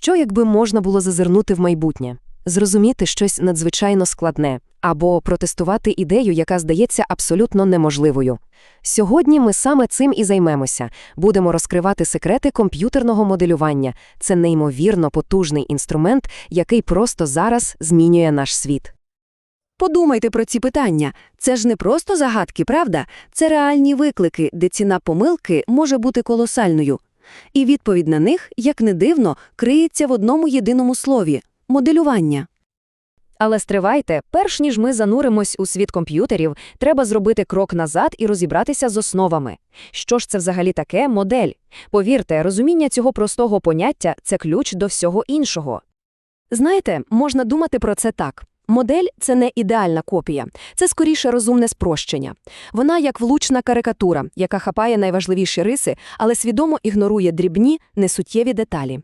Що якби можна було зазирнути в майбутнє, зрозуміти щось надзвичайно складне або протестувати ідею, яка здається абсолютно неможливою? Сьогодні ми саме цим і займемося. Будемо розкривати секрети комп'ютерного моделювання. Це неймовірно потужний інструмент, який просто зараз змінює наш світ. Подумайте про ці питання. Це ж не просто загадки, правда? Це реальні виклики, де ціна помилки може бути колосальною. І відповідь на них, як не дивно, криється в одному єдиному слові – моделювання. Але стривайте, перш ніж ми зануримось у світ комп'ютерів, треба зробити крок назад і розібратися з основами. Що ж це взагалі таке модель? Повірте, розуміння цього простого поняття це ключ до всього іншого. Знаєте, можна думати про це так. Модель – це не ідеальна копія, це скоріше розумне спрощення. Вона як влучна карикатура, яка хапає найважливіші риси, але свідомо ігнорує дрібні, несуттєві деталі.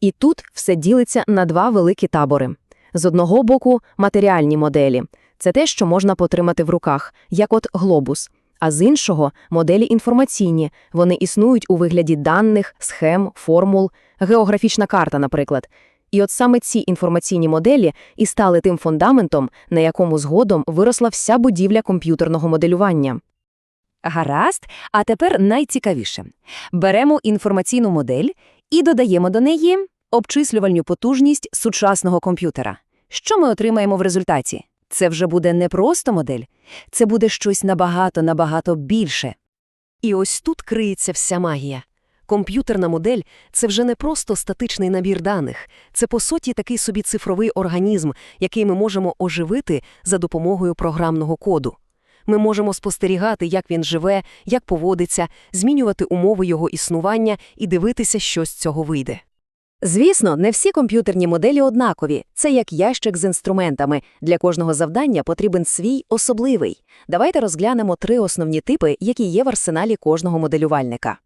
І тут все ділиться на два великі табори. З одного боку – матеріальні моделі. Це те, що можна потримати в руках, як от глобус. А з іншого – моделі інформаційні. Вони існують у вигляді даних, схем, формул, географічна карта, наприклад. І от саме ці інформаційні моделі і стали тим фундаментом, на якому згодом виросла вся будівля комп'ютерного моделювання. Гаразд, а тепер найцікавіше. Беремо інформаційну модель і додаємо до неї обчислювальну потужність сучасного комп'ютера. Що ми отримаємо в результаті? Це вже буде не просто модель, це буде щось набагато-набагато більше. І ось тут криється вся магія. Комп'ютерна модель це вже не просто статичний набір даних, це по суті такий собі цифровий організм, який ми можемо оживити за допомогою програмного коду. Ми можемо спостерігати, як він живе, як поводиться, змінювати умови його існування і дивитися, що з цього вийде. Звісно, не всі комп'ютерні моделі однакові. Це як ящик з інструментами. Для кожного завдання потрібен свій особливий. Давайте розглянемо три основні типи, які є в арсеналі кожного моделювальника.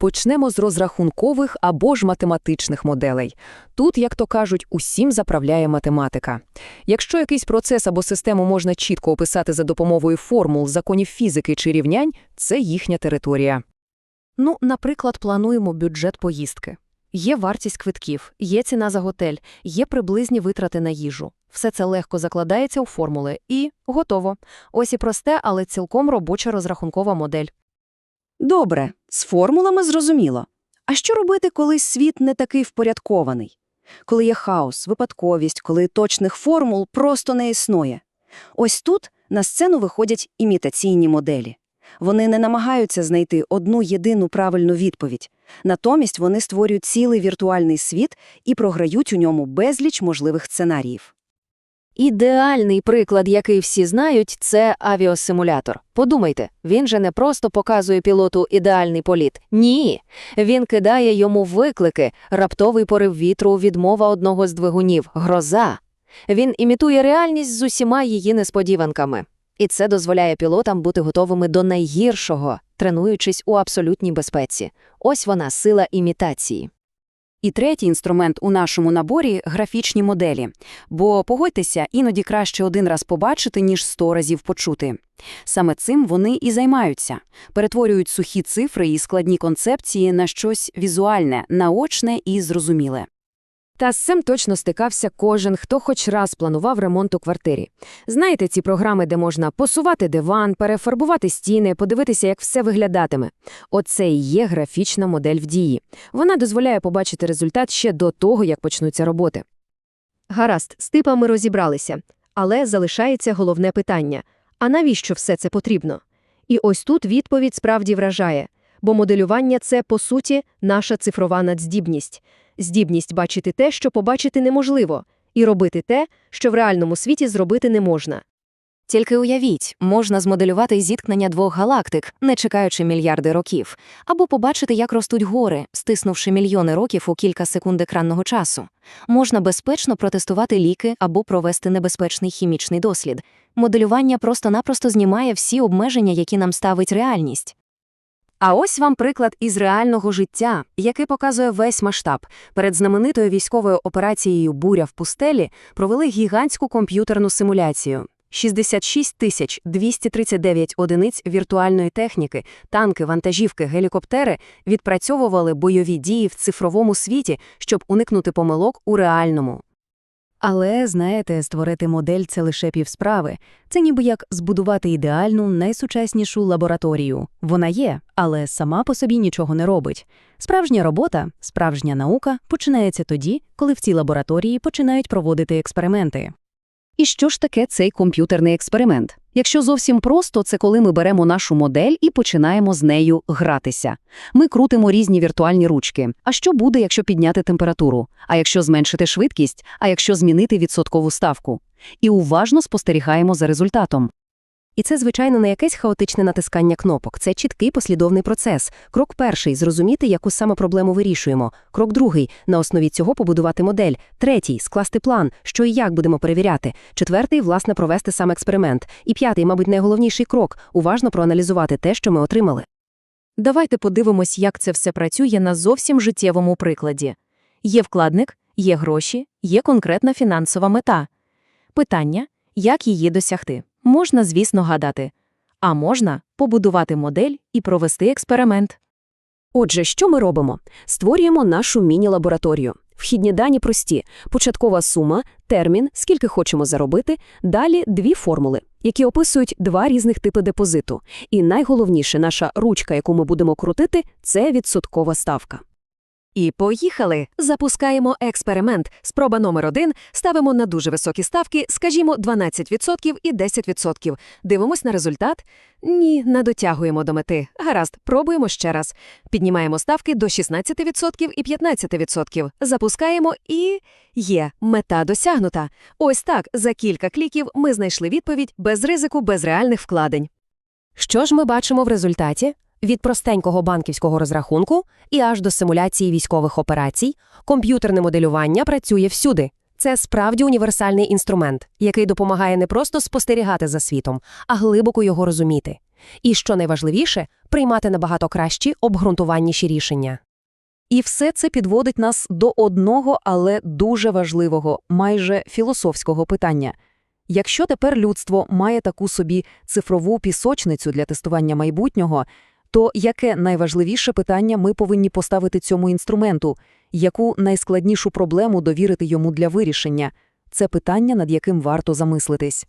Почнемо з розрахункових або ж математичних моделей. Тут, як то кажуть, усім заправляє математика. Якщо якийсь процес або систему можна чітко описати за допомогою формул, законів фізики чи рівнянь, це їхня територія. Ну, наприклад, плануємо бюджет поїздки. Є вартість квитків, є ціна за готель, є приблизні витрати на їжу. Все це легко закладається у формули і готово. Ось і просте, але цілком робоча розрахункова модель. Добре, з формулами зрозуміло. А що робити, коли світ не такий впорядкований? Коли є хаос, випадковість, коли точних формул просто не існує? Ось тут на сцену виходять імітаційні моделі. Вони не намагаються знайти одну єдину правильну відповідь. Натомість вони створюють цілий віртуальний світ і програють у ньому безліч можливих сценаріїв. Ідеальний приклад, який всі знають, це авіасимулятор. Подумайте, він же не просто показує пілоту ідеальний політ. Ні, він кидає йому виклики, раптовий порив вітру, відмова одного з двигунів, гроза. Він імітує реальність з усіма її несподіванками. І це дозволяє пілотам бути готовими до найгіршого, тренуючись у абсолютній безпеці. Ось вона сила імітації. І третій інструмент у нашому наборі графічні моделі. Бо, погодьтеся, іноді краще один раз побачити, ніж сто разів почути. Саме цим вони і займаються, перетворюють сухі цифри і складні концепції на щось візуальне, наочне і зрозуміле. Та з цим точно стикався кожен, хто хоч раз планував ремонт у квартирі. Знаєте ці програми, де можна посувати диван, перефарбувати стіни, подивитися, як все виглядатиме. Оце і є графічна модель в дії. Вона дозволяє побачити результат ще до того, як почнуться роботи. Гаразд, з типами розібралися, але залишається головне питання а навіщо все це потрібно? І ось тут відповідь справді вражає, бо моделювання це, по суті, наша цифрова надздібність здібність бачити те, що побачити неможливо, і робити те, що в реальному світі зробити не можна. Тільки уявіть, можна змоделювати зіткнення двох галактик, не чекаючи мільярди років, або побачити, як ростуть гори, стиснувши мільйони років у кілька секунд екранного часу. Можна безпечно протестувати ліки або провести небезпечний хімічний дослід. Моделювання просто-напросто знімає всі обмеження, які нам ставить реальність. А ось вам приклад із реального життя, який показує весь масштаб. Перед знаменитою військовою операцією Буря в пустелі провели гігантську комп'ютерну симуляцію. 66 тисяч 239 одиниць віртуальної техніки, танки, вантажівки, гелікоптери відпрацьовували бойові дії в цифровому світі, щоб уникнути помилок у реальному. Але, знаєте, створити модель – це лише півсправи. Це ніби як збудувати ідеальну, найсучаснішу лабораторію. Вона є, але сама по собі нічого не робить. Справжня робота, справжня наука починається тоді, коли в цій лабораторії починають проводити експерименти. І що ж таке цей комп'ютерний експеримент? Якщо зовсім просто, це коли ми беремо нашу модель і починаємо з нею гратися. Ми крутимо різні віртуальні ручки. А що буде, якщо підняти температуру? А якщо зменшити швидкість? А якщо змінити відсоткову ставку? І уважно спостерігаємо за результатом. І це, звичайно, не якесь хаотичне натискання кнопок. Це чіткий послідовний процес. Крок перший – зрозуміти, яку саме проблему вирішуємо. Крок другий – на основі цього побудувати модель. Третій – скласти план, що і як будемо перевіряти. Четвертий – власне, провести сам експеримент. І п'ятий, мабуть, найголовніший крок – уважно проаналізувати те, що ми отримали. Давайте подивимось, як це все працює на зовсім життєвому прикладі. Є вкладник, є гроші, є конкретна фінансова мета. Питання – як її досягти? Можна, звісно, гадати. А можна побудувати модель і провести експеримент. Отже, що ми робимо? Створюємо нашу міні-лабораторію. Вхідні дані прості. Початкова сума, термін, скільки хочемо заробити, далі дві формули, які описують два різних типи депозиту. І найголовніше, наша ручка, яку ми будемо крутити, це відсоткова ставка. І поїхали! Запускаємо експеримент. Спроба номер один. Ставимо на дуже високі ставки, скажімо, 12% і 10%. Дивимось на результат. Ні, не дотягуємо до мети. Гаразд, пробуємо ще раз. Піднімаємо ставки до 16% і 15%. Запускаємо і є. Мета досягнута. Ось так, за кілька кліків ми знайшли відповідь без ризику, без реальних вкладень. Що ж ми бачимо в результаті? Від простенького банківського розрахунку і аж до симуляції військових операцій, комп'ютерне моделювання працює всюди. Це справді універсальний інструмент, який допомагає не просто спостерігати за світом, а глибоко його розуміти. І, що найважливіше, приймати набагато кращі, обґрунтуваніші рішення. І все це підводить нас до одного, але дуже важливого, майже філософського питання. Якщо тепер людство має таку собі цифрову пісочницю для тестування майбутнього, то яке найважливіше питання ми повинні поставити цьому інструменту, яку найскладнішу проблему довірити йому для вирішення? Це питання, над яким варто замислитись.